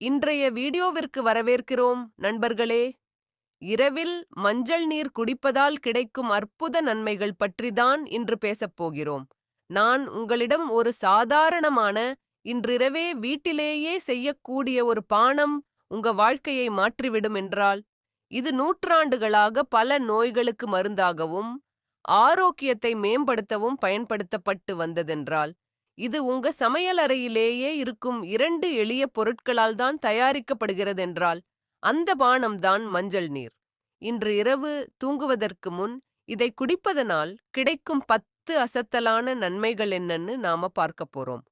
இன்றைய வீடியோவிற்கு வரவேற்கிறோம் நண்பர்களே. இரவில் மஞ்சள் நீர் குடிப்பதால் கிடைக்கும் அற்புத நன்மைகள் பற்றிதான் இன்று பேசப் போகிறோம். நான் உங்களிடம் ஒரு சாதாரணமான இன்றிரவே வீட்டிலேயே செய்யக்கூடிய ஒரு பானம் உங்க வாழ்க்கையை மாற்றிவிடும் என்றால் இது நூற்றாண்டுகளாக பல நோய்களுக்கு மருந்தாகவும் ஆரோக்கியத்தை மேம்படுத்தவும் பயன்படுத்தப்பட்டு வந்ததென்றால் இது உங்க சமையலறையிலேயே இருக்கும் இரண்டு எளிய பொருட்களால் தான் தயாரிக்கப்படுகிறதென்றால் அந்த பானம்தான் மஞ்சள் நீர். இன்று இரவு தூங்குவதற்கு முன் இதை குடிப்பதனால் கிடைக்கும் பத்து அசத்தலான நன்மைகள் என்னன்னு நாம பார்க்க போறோம்.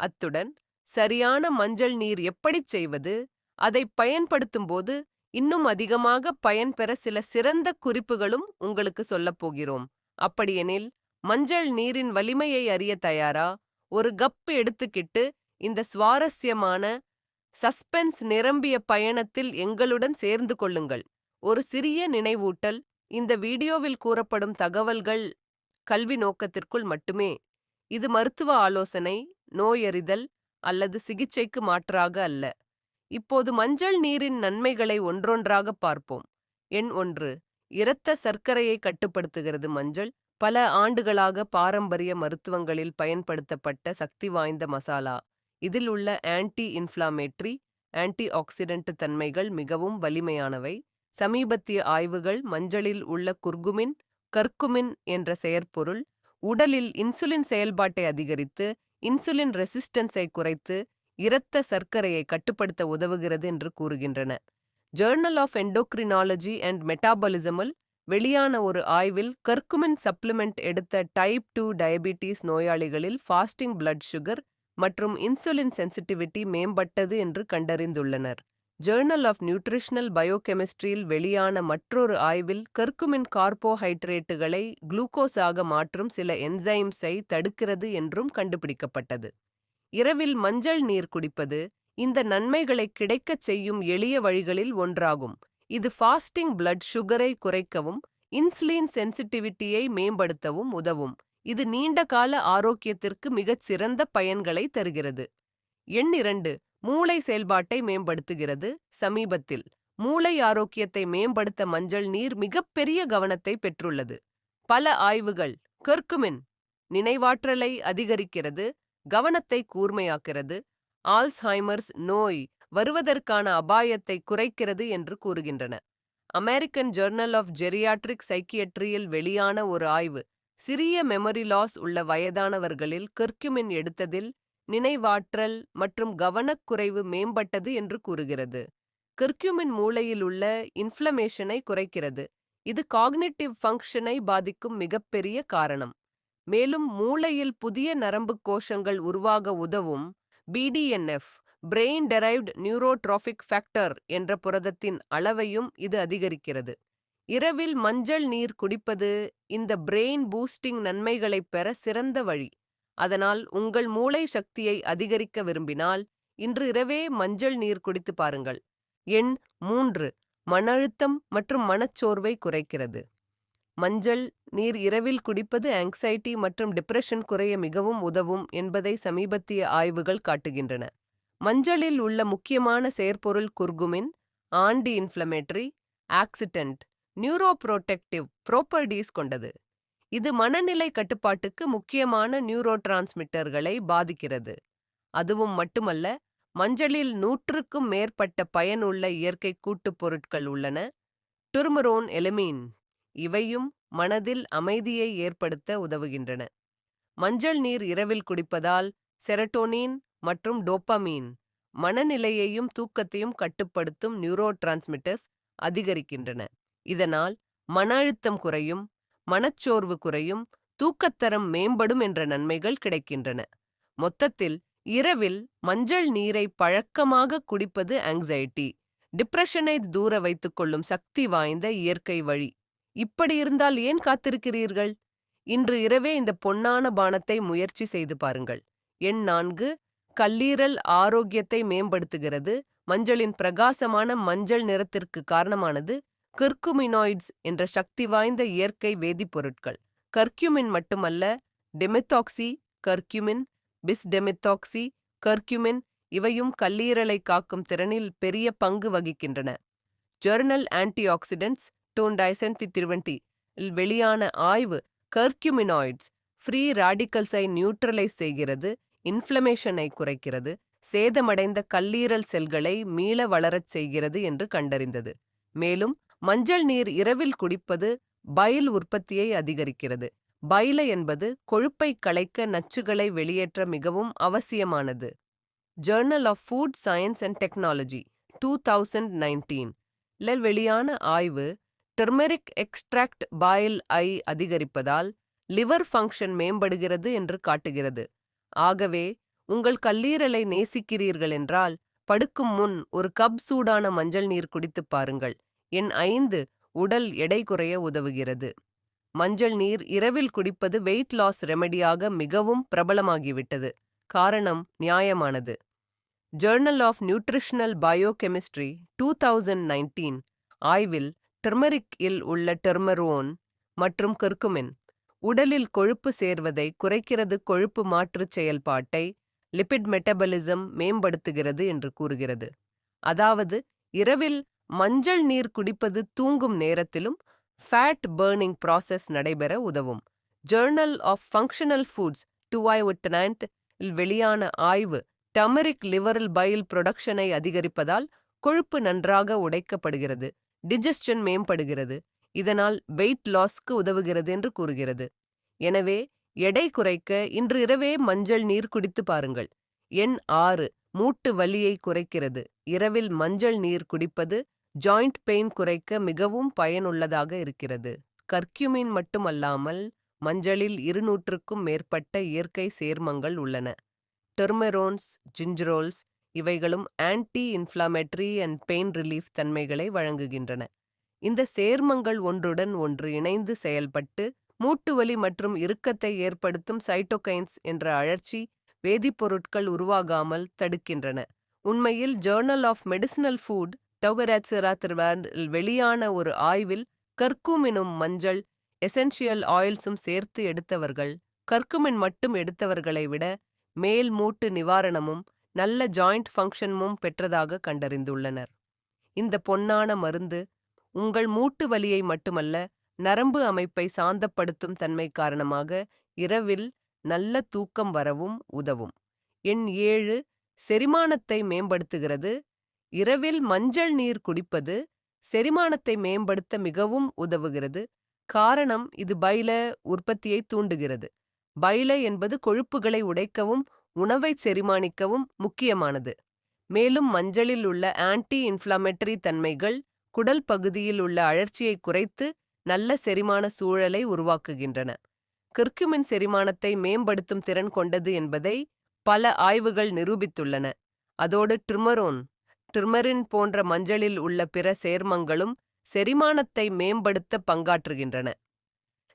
அத்துடன் சரியான மஞ்சள் நீர் எப்படிச் செய்வது அதை பயன்படுத்தும் போது இன்னும் அதிகமாக பயன்பெற சில சிறந்த குறிப்புகளும் உங்களுக்கு சொல்லப் போகிறோம். அப்படியெனில் மஞ்சள் நீரின் வலிமையை அறிய தயாரா? ஒரு கப் எடுத்துக்கிட்டு இந்த சுவாரஸ்யமான சஸ்பென்ஸ் நிரம்பிய பயணத்தில் எங்களுடன் சேர்ந்து கொள்ளுங்கள். ஒரு சிறிய நினைவூட்டல். இந்த வீடியோவில் கூறப்படும் தகவல்கள் கல்வி நோக்கத்திற்குள் மட்டுமே. இது மருத்துவ ஆலோசனை நோயறிதல் அல்லது சிகிச்சைக்கு மாற்றாக அல்ல. இப்போது மஞ்சள் நீரின் நன்மைகளை ஒன்றொன்றாக பார்ப்போம். எண் ஒன்று. இரத்த சர்க்கரையை கட்டுப்படுத்துகிறது மஞ்சள். பல ஆண்டுகளாக பாரம்பரிய மருத்துவங்களில் பயன்படுத்தப்பட்ட சக்தி வாய்ந்த மசாலா. இதில் உள்ள ஆன்டி இன்ஃப்ளாமேட்ரி ஆன்டி ஆக்சிடென்ட் தன்மைகள் மிகவும் வலிமையானவை. சமீபத்திய ஆய்வுகள் மஞ்சளில் உள்ள குர்குமின் கர்க்குமின் என்ற செயற்பொருள் உடலில் இன்சுலின் செயல்பாட்டை அதிகரித்து இன்சுலின் ரெசிஸ்டன்ஸை குறைத்து இரத்த சர்க்கரையை கட்டுப்படுத்த உதவுகிறது என்று கூறுகின்றன. ஜேர்னல் ஆஃப் எண்டோக்ரினாலஜி அண்ட் மெட்டாபாலிசமில் வெளியான ஒரு ஆய்வில் கர்க்குமின் சப்ளிமெண்ட் எடுத்த டைப் டூ டயபிட்டிஸ் நோயாளிகளில் ஃபாஸ்டிங் பிளட் சுகர் மற்றும் இன்சுலின் சென்சிட்டிவிட்டி மேம்பட்டது என்று கண்டறிந்துள்ளனர். ஜேர்னல் ஆஃப் நியூட்ரிஷனல் பயோகெமிஸ்ட்ரியில் வெளியான மற்றொரு ஆய்வில் கர்க்குமின் கார்போஹைட்ரேட்டுகளை குளுக்கோஸாக மாற்றும் சில என்சைம்ஸை தடுக்கிறது என்றும் கண்டுபிடிக்கப்பட்டது. இரவில் மஞ்சள் நீர் குடிப்பது இந்த நன்மைகளை கிடைக்கச் செய்யும் எளிய வழிகளில் ஒன்றாகும். இது ஃபாஸ்டிங் பிளட் சுகரை குறைக்கவும் இன்சுலின் சென்சிட்டிவிட்டியை மேம்படுத்தவும் உதவும். இது நீண்ட கால ஆரோக்கியத்திற்கு மிகச் சிறந்த பயன்களை தருகிறது. எண் இரண்டு மூளை செயல்பாட்டை மேம்படுத்துகிறது. சமீபத்தில் மூளை ஆரோக்கியத்தை மேம்படுத்த மஞ்சள் நீர் மிகப்பெரிய கவனத்தை பெற்றுள்ளது. பல ஆய்வுகள் கர்க்குமின் நினைவாற்றலை அதிகரிக்கிறது கவனத்தை கூர்மையாக்கிறது ஆல்ஸ்ஹைமர்ஸ் நோய் வருவதற்கான அபாயத்தை குறைக்கிறது என்று கூறுகின்றன. அமெரிக்கன் ஜெர்னல் ஆஃப் ஜெரியாட்ரிக் சைக்கியட்ரியில் வெளியான ஒரு ஆய்வு சிறிய மெமரி லாஸ் உள்ள வயதானவர்களில் கர்க்குமின் எடுத்ததில் நினைவாற்றல் மற்றும் கவனக்குறைவு மேம்பட்டது என்று கூறுகிறது. கர்க்யூமின் மூளையில் உள்ள இன்ஃப்ளமேஷனை குறைக்கிறது. இது காக்னிட்டிவ் ஃபங்க்ஷனை பாதிக்கும் மிகப்பெரிய காரணம். மேலும் மூளையில் புதிய நரம்பு கோஷங்கள் உருவாக உதவும் BDNF brain derived neurotrophic factor என்ற புரதத்தின் அளவையும் இது அதிகரிக்கிறது. இரவில் மஞ்சள் நீர் குடிப்பது இந்த பிரெயின் பூஸ்டிங் நன்மைகளைப் பெற சிறந்த வழி. அதனால் உங்கள் மூளை சக்தியை அதிகரிக்க விரும்பினால் இன்று இரவே மஞ்சள் நீர் குடித்து பாருங்கள். எண் மூன்று மன அழுத்தம் மற்றும் மனச்சோர்வை குறைக்கிறது. மஞ்சள் நீர் இரவில் குடிப்பது ஆங்ஸைட்டி மற்றும் டிப்ரெஷன் குறைய மிகவும் உதவும் என்பதை சமீபத்திய ஆய்வுகள் காட்டுகின்றன. மஞ்சளில் உள்ள முக்கியமான செயற்பொருள் curcumin anti inflammatory oxidant neuroprotective properties கொண்டது. இது மனநிலை கட்டுப்பாட்டுக்கு முக்கியமான நியூரோ டிரான்ஸ்மிட்டர்களை பாதிக்கிறது. அதுவும் மட்டுமல்ல மஞ்சளில் நூற்றுக்கும் மேற்பட்ட பயனுள்ள இயற்கை கூட்டுப் பொருட்கள் உள்ளன. டுர்மரோன் எலமீன் இவையும் மனதில் அமைதியை ஏற்படுத்த உதவுகின்றன. மஞ்சள் நீர் இரவில் குடிப்பதால் செரட்டோனின் மற்றும் டோப்பமீன் மனநிலையையும் தூக்கத்தையும் கட்டுப்படுத்தும் நியூரோ டிரான்ஸ்மிட்டர்ஸ் அதிகரிக்கின்றன. இதனால் மன அழுத்தம் குறையும் மனச்சோர்வு குறையும் தூக்கத்தரம் மேம்படும் என்ற நன்மைகள் கிடைக்கின்றன. மொத்தத்தில் இரவில் மஞ்சள் நீரை பழக்கமாக குடிப்பது ஆங்ஸைட்டி டிப்ரெஷனை தூர வைத்துக் கொள்ளும் சக்தி வாய்ந்த இயற்கை வழி. இப்படி இருந்தால் ஏன் காத்திருக்கிறீர்கள்? இன்று இரவே இந்த பொன்னான பானத்தை முயற்சி செய்து பாருங்கள். எண் நான்கு கல்லீரல் ஆரோக்கியத்தை மேம்படுத்துகிறது. மஞ்சளின் பிரகாசமான மஞ்சள் நிறத்திற்கு காரணமானது கிர்குமினாய்ட்ஸ் என்ற சக்தி வாய்ந்த இயற்கை வேதிப்பொருட்கள். கர்க்யூமின் மட்டுமல்ல டெமெத்தாக்சி கர்க்யூமின் பிஸ்டெமெத்தாக்சி கர்க்யூமின் இவையும் கல்லீரலை காக்கும் திறனில் பெரிய பங்கு வகிக்கின்றன. ஜெர்னல் ஆன்டிஆக்சிடென்ட்ஸ் டூன் டைசென்தி திருவண்டி இல் வெளியான ஆய்வு கர்க்யூமினாய்ட்ஸ் ஃப்ரீ ராடிக்கல்ஸை நியூட்ரலைஸ் செய்கிறது. இன்ஃப்ளமேஷனை குறைக்கிறது சேதமடைந்த கல்லீரல் செல்களை மீள வளரச் செய்கிறது என்று கண்டறிந்தது. மேலும் மஞ்சள் நீர் இரவில் குடிப்பது பைல் உற்பத்தியை அதிகரிக்கிறது. பைல என்பது கொழுப்பை களைக்க நச்சுகளை வெளியேற்ற மிகவும் அவசியமானது. Journal of food science and technology two thousand nineteen வெளியான ஆய்வு டெர்மெரிக் எக்ஸ்ட்ராக்ட் பாயில் ஐ அதிகரிப்பதால் லிவர் ஃபங்க்ஷன் மேம்படுகிறது என்று காட்டுகிறது. ஆகவே உங்கள் கல்லீரலை நேசிக்கிறீர்கள் என்றால் படுக்கும் முன் ஒரு கப் சூடான மஞ்சள் நீர் குடித்துப் பாருங்கள். எண் ஐந்து உடல் எடை குறைய உதவுகிறது. மஞ்சள் நீர் இரவில் குடிப்பது வெயிட் லாஸ் ரெமெடியாக மிகவும் பிரபலமாகிவிட்டது. காரணம் நியாயமானது. Journal of nutritional biochemistry two thousand nineteen ஆய்வில் டெர்மரிக் இல் உள்ள டெர்மரோன் மற்றும் கர்குமின் உடலில் கொழுப்பு சேர்வதை குறைக்கிறது கொழுப்பு மாற்றுச் செயல்பாட்டை லிபிட் மெட்டபலிசம் மேம்படுத்துகிறது என்று கூறுகிறது. அதாவது இரவில் மஞ்சள் நீர் குடிப்பது தூங்கும் நேரத்திலும் ஃபேட் பர்னிங் ப்ராசஸ் நடைபெற உதவும். ஜேர்னல் ஆஃப் ஃபங்க்ஷனல் ஃபுட்ஸ் டுவாய் நைன்த் இல் வெளியான ஆய்வு டமரிக் லிவரல் பைல் புரொடக்ஷனை அதிகரிப்பதால் கொழுப்பு நன்றாக உடைக்கப்படுகிறது டிஜஸ்டன் மேம்படுகிறது. இதனால் வெயிட் லாஸ்க்கு உதவுகிறது என்று கூறுகிறது. எனவே எடை குறைக்க இன்று இரவே மஞ்சள் நீர் குடித்து பாருங்கள். எண் ஆறு மூட்டு வலியை குறைக்கிறது. இரவில் மஞ்சள் நீர் குடிப்பது ஜாயிண்ட் பெயின் குறைக்க மிகவும் பயனுள்ளதாக இருக்கிறது. கர்க்யூமின் மட்டுமல்லாமல் மஞ்சளில் இருநூற்றுக்கும் மேற்பட்ட இயற்கை சேர்மங்கள் உள்ளன. டெர்மெரோன்ஸ் ஜிஞ்சரோல்ஸ் இவைகளும் anti inflammatory and pain relief தன்மைகளை வழங்குகின்றன. இந்த சேர்மங்கள் ஒன்றுடன் ஒன்று இணைந்து செயல்பட்டு மூட்டுவலி மற்றும் இறுக்கத்தை ஏற்படுத்தும் சைட்டோகைன்ஸ் என்ற அழற்சி வேதிப்பொருட்கள் உருவாகாமல் தடுக்கின்றன. உண்மையில் ஜேர்னல் ஆஃப் மெடிசினல் ஃபுட் டௌபராட்சிராத்திர்வான் வெளியான ஒரு ஆய்வில் கர்க்கூமினும் மஞ்சள் எசென்ஷியல் ஆயில்ஸும் சேர்த்து எடுத்தவர்கள் கர்க்குமின் மட்டும் எடுத்தவர்களை விட மேல் மூட்டு நிவாரணமும் நல்ல ஜாயிண்ட் ஃபங்க்ஷனும் பெற்றதாக கண்டறிந்துள்ளனர். இந்த பொன்னான மருந்து உங்கள் மூட்டு வலியை மட்டுமல்ல நரம்பு அமைப்பை சாந்தப்படுத்தும் தன்மை காரணமாக இரவில் நல்ல தூக்கம் வரவும் உதவும். எண் ஏழு செரிமானத்தை மேம்படுத்துகிறது. இரவில் மஞ்சள் நீர் குடிப்பது செரிமானத்தை மேம்படுத்த மிகவும் உதவுகிறது. காரணம் இது பைல உற்பத்தியை தூண்டுகிறது. பைல என்பது கொழுப்புகளை உடைக்கவும் உணவை செரிமானிக்கவும் முக்கியமானது. மேலும் மஞ்சளில் உள்ள ஆன்டி இன்ஃப்ளமேட்டரி தன்மைகள் குடல் பகுதியில் உள்ள அழற்சியை குறைத்து நல்ல செரிமான சூழலை உருவாக்குகின்றன. கிர்குமின் செரிமானத்தை மேம்படுத்தும் திறன் கொண்டது என்பதை பல ஆய்வுகள் நிரூபித்துள்ளன. அதோடு ட்ரிமரோன் ட்ரிமரின் போன்ற மஞ்சளில் உள்ள பிற சேர்மங்களும் செரிமானத்தை மேம்படுத்த பங்காற்றுகின்றன.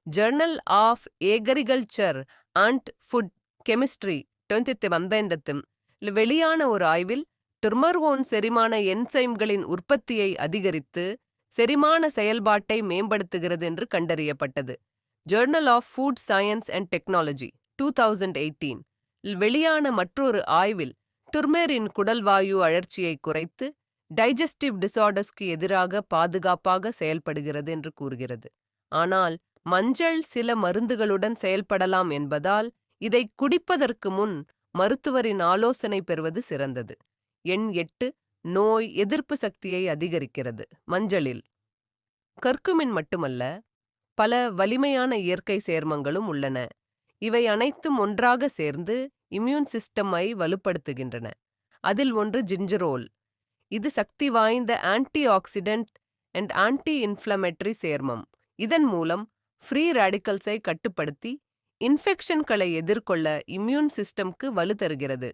Journal of agriculture and food chemistry டொன்த்தி வந்தெண்டத்தும் வெளியான ஒரு ஆய்வில் ட்ரிமர்வோன் செரிமான என்சைம்களின் உற்பத்தியை அதிகரித்து செரிமான செயல்பாட்டை மேம்படுத்துகிறது என்று கண்டறியப்பட்டது. Journal of food science and technology two thousand eighteen வெளியான மற்றொரு ஆய்வில் டுர்மெரின் குடல்வாயு அழற்சியை குறைத்து டைஜஸ்டிவ் டிசார்டர்ஸ்க்கு எதிராக பாதுகாப்பாக செயல்படுகிறது என்று கூறுகிறது. ஆனால் மஞ்சள் சில மருந்துகளுடன் செயல்படலாம் என்பதால் இதை குடிப்பதற்கு முன் மருத்துவரின் ஆலோசனை பெறுவது சிறந்தது. எண் எட்டு நோய் எதிர்ப்பு சக்தியை அதிகரிக்கிறது மஞ்சளில். கற்குமின் மட்டுமல்ல பல வலிமையான இயற்கை சேர்மங்களும் உள்ளன. இவை அனைத்தும் ஒன்றாக சேர்ந்து இம்யூன் சிஸ்டமை வலுப்படுத்துகின்றன. அதில் ஒன்று ஜிஞ்சரோல் இது சக்தி வாய்ந்த anti oxidant and anti inflammatory சேர்மம். இதன் மூலம் ஃப்ரீ ரேடிக்கல்ஸை கட்டுப்படுத்தி இன்ஃபெக்ஷன்களை எதிர்கொள்ள இம்யூன் சிஸ்டம்க்கு வலு தருகிறது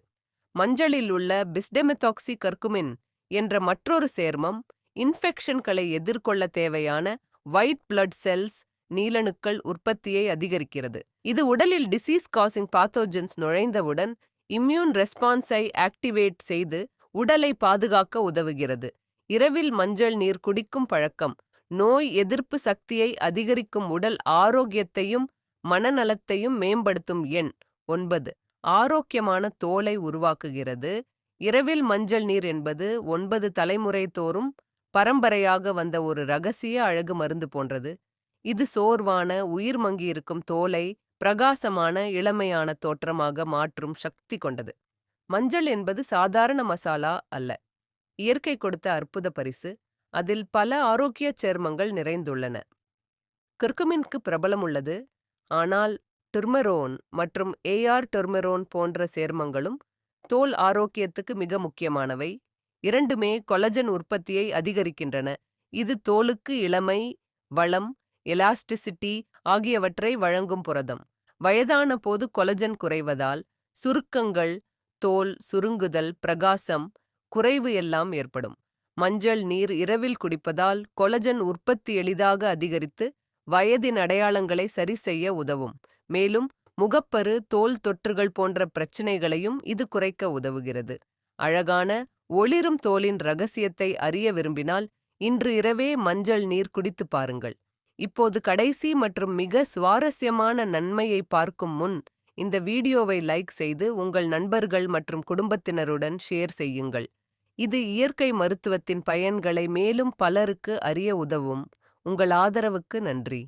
மஞ்சளில் உள்ள பிஸ்டெமெத்தாக்சி கர்க்குமின் என்ற மற்றொரு சேர்மம் இன்ஃபெக்ஷன்களை எதிர்கொள்ள தேவையான ஒயிட் பிளட் செல்ஸ் நீலணுக்கள் உற்பத்தியை அதிகரிக்கிறது. இது உடலில் டிசீஸ் காசிங் பாத்தோஜன்ஸ் நுழைந்தவுடன் இம்யூன் ரெஸ்பான்ஸை ஆக்டிவேட் செய்து உடலை பாதுகாக்க உதவுகிறது. இரவில் மஞ்சள் நீர் குடிக்கும் பழக்கம் நோய் எதிர்ப்பு சக்தியை அதிகரிக்கும் உடல் ஆரோக்கியத்தையும் மனநலத்தையும் மேம்படுத்தும் எண் ஒன்பது. ஆரோக்கியமான தோலை உருவாக்குகிறது. இரவில் மஞ்சள் நீர் என்பது ஒன்பது தலைமுறை தோறும் பரம்பரையாக வந்த ஒரு ரகசிய அழகு மருந்து போன்றது. இது சோர்வான உயிர் மங்கியிருக்கும் தோலை பிரகாசமான இளமையான தோற்றமாக மாற்றும் சக்தி கொண்டது. மஞ்சள் என்பது சாதாரண மசாலா அல்ல. இயற்கை கொடுத்த அற்புத பரிசு. அதில் பல ஆரோக்கிய சேர்மங்கள் நிறைந்துள்ளன. கிர்குமின்க்கு பிரபலம் உள்ளது ஆனால் டெர்மெரோன் மற்றும் ஏஆர் டொர்மெரோன் போன்ற சேர்மங்களும் தோல் ஆரோக்கியத்துக்கு மிக முக்கியமானவை. இரண்டுமே கொலஜன் உற்பத்தியை அதிகரிக்கின்றன. இது தோலுக்கு இளமை வளம் எலாஸ்டிசிட்டி ஆகியவற்றை வழங்கும் புரதம். வயதான போது கொலஜன் குறைவதால் சுருக்கங்கள் தோல் சுருங்குதல் பிரகாசம் குறைவு எல்லாம் ஏற்படும். மஞ்சள் நீர் இரவில் குடிப்பதால் கொலஜன் உற்பத்தி எளிதாக அதிகரித்து வயதின் அடையாளங்களை சரி செய்ய உதவும். மேலும் முகப்பரு தோல் தொற்றுகள் போன்ற பிரச்சினைகளையும் இது குறைக்க உதவுகிறது. அழகான ஒளிரும் தோலின் ரகசியத்தை அறிய விரும்பினால் இன்று இரவே மஞ்சள் நீர் குடித்து பாருங்கள். இப்போது கடைசி மற்றும் மிக சுவாரஸ்யமான நன்மையை பார்க்கும் முன் இந்த வீடியோவை லைக் செய்து உங்கள் நண்பர்கள் மற்றும் குடும்பத்தினருடன் ஷேர் செய்யுங்கள். இது இயற்கை மருத்துவத்தின் பயன்களை மேலும் பலருக்கு அறிய உதவும். உங்கள் ஆதரவுக்கு நன்றி.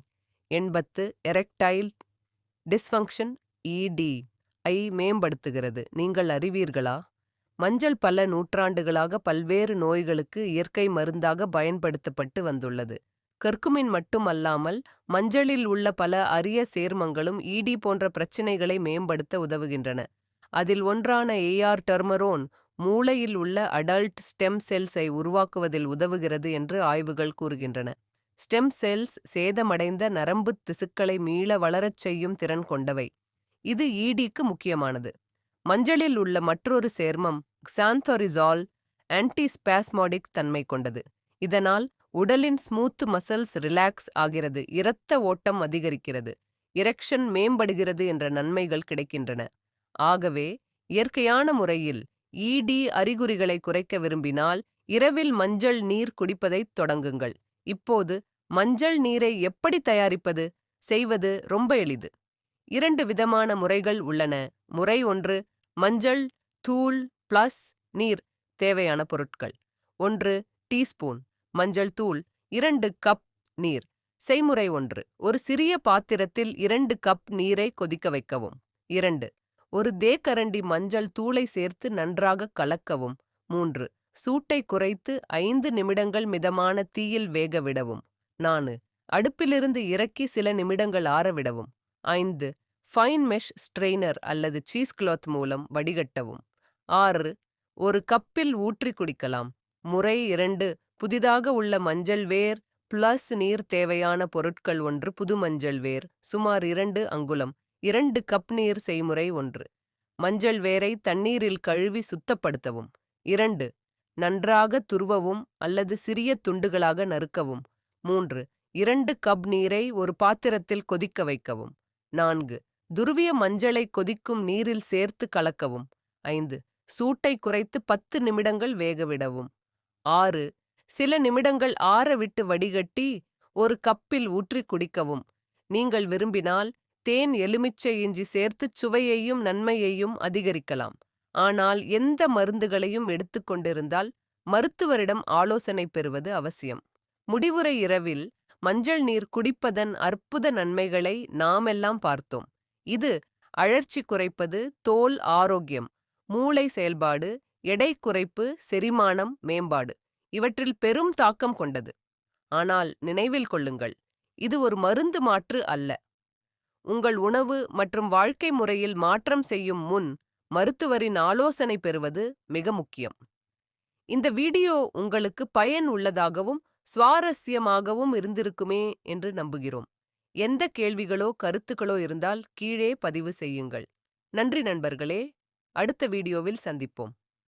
எண்பத்து எரெக்டைல் டிஸ்ஃபங்க்ஷன் இடி ஐ மேம்படுத்துகிறது. நீங்கள் அறிவீர்களா? மஞ்சள் பல நூற்றாண்டுகளாக பல்வேறு நோய்களுக்கு இயற்கை மருந்தாக பயன்படுத்தப்பட்டு வந்துள்ளது. கர்க்குமின் மட்டுமல்லாமல் மஞ்சளில் உள்ள பல அரிய சேர்மங்களும் ஈடி போன்ற பிரச்சினைகளை மேம்படுத்த உதவுகின்றன. அதில் ஒன்றான ஏஆர் டெர்மரோன் மூளையில் உள்ள அடல்ட் ஸ்டெம் செல்ஸை உருவாக்குவதில் உதவுகிறது என்று ஆய்வுகள் கூறுகின்றன. ஸ்டெம் செல்ஸ் சேதமடைந்த நரம்புத் திசுக்களை மீள வளரச் செய்யும் திறன் கொண்டவை. இது ஈடிக்கு முக்கியமானது. மஞ்சளில் உள்ள மற்றொரு சேர்மம் xanthorrhizol ஆன்டிஸ்பாஸ்மோடிக் தன்மை கொண்டது. இதனால் உடலின் ஸ்மூத் மசில்ஸ் ரிலாக்ஸ் ஆகிறது இரத்த ஓட்டம் அதிகரிக்கிறது இரெக்ஷன் மேம்படுகிறது என்ற நன்மைகள் கிடைக்கின்றன. ஆகவே இயற்கையான முறையில் ஈடி அறிகுறிகளை குறைக்க விரும்பினால் இரவில் மஞ்சள் நீர் குடிப்பதைத் தொடங்குங்கள். இப்போது மஞ்சள் நீரை எப்படி தயாரிப்பது? செய்வது ரொம்ப எளிது. இரண்டு விதமான முறைகள் உள்ளன. முறை ஒன்று மஞ்சள் தூள் பிளஸ் நீர் தேவையான பொருட்கள். ஒன்று டீஸ்பூன் மஞ்சள் தூள் இரண்டு கப் நீர். செய்முறை ஒன்று ஒரு சிறிய பாத்திரத்தில் இரண்டு கப் நீரை கொதிக்க வைக்கவும். இரண்டு ஒரு தேக்கரண்டி மஞ்சள் தூளை சேர்த்து நன்றாக கலக்கவும். மூன்று சூட்டை குறைத்து ஐந்து நிமிடங்கள் மிதமான தீயில் வேக விடவும். நானு. அடுப்பிலிருந்து இறக்கி சில நிமிடங்கள் ஆறவிடவும் ஐந்து. ஃபைன் மெஷ் ஸ்ட்ரெய்னர் அல்லது சீஸ் கிளாத் மூலம் வடிகட்டவும். ஆறு. ஒரு கப்பில் ஊற்றி குடிக்கலாம். முறை இரண்டு. புதிதாக உள்ள மஞ்சள் வேர் பிளஸ் நீர் தேவையான பொருட்கள் ஒன்று புது மஞ்சள் வேர் சுமார் இரண்டு அங்குலம் இரண்டு கப் நீர் செய்முறை ஒன்று. மஞ்சள் வேரை தண்ணீரில் கழுவி சுத்தப்படுத்தவும். இரண்டு. நன்றாக துருவவும் அல்லது சிறிய துண்டுகளாக நறுக்கவும். மூன்று இரண்டு கப் நீரை ஒரு பாத்திரத்தில் கொதிக்க வைக்கவும். நான்கு துருவிய மஞ்சளை கொதிக்கும் நீரில் சேர்த்து கலக்கவும். ஐந்து சூட்டை குறைத்து பத்து நிமிடங்கள் வேகவிடவும். ஆறு சில நிமிடங்கள் ஆற விட்டு வடிகட்டி ஒரு கப்பில் ஊற்றி குடிக்கவும். நீங்கள் விரும்பினால் தேன் எலுமிச்சை இஞ்சி சேர்த்து சுவையையும் நன்மையையும் அதிகரிக்கலாம். ஆனால் எந்த மருந்துகளையும் எடுத்துக்கொண்டிருந்தால் மருத்துவரிடம் ஆலோசனை பெறுவது அவசியம். முடிவுரை இரவில் மஞ்சள் நீர் குடிப்பதன் அற்புத நன்மைகளை நாமெல்லாம் பார்த்தோம். இது அழற்சி குறைப்பது தோல் ஆரோக்கியம் மூளை செயல்பாடு எடை குறைப்பு செரிமானம் மேம்பாடு இவற்றில் பெரும் தாக்கம் கொண்டது. ஆனால் நினைவில் கொள்ளுங்கள் இது ஒரு மருந்து மாற்று அல்ல. உங்கள் உணவு மற்றும் வாழ்க்கை முறையில் மாற்றம் செய்யும் முன் மருத்துவரின் ஆலோசனை பெறுவது மிக முக்கியம். இந்த வீடியோ உங்களுக்கு பயன் உள்ளதாகவும் சுவாரஸ்யமாகவும் இருந்திருக்குமே என்று நம்புகிறோம். எந்த கேள்விகளோ கருத்துக்களோ இருந்தால் கீழே பதிவு செய்யுங்கள். நன்றி நண்பர்களே. அடுத்த வீடியோவில் சந்திப்போம்.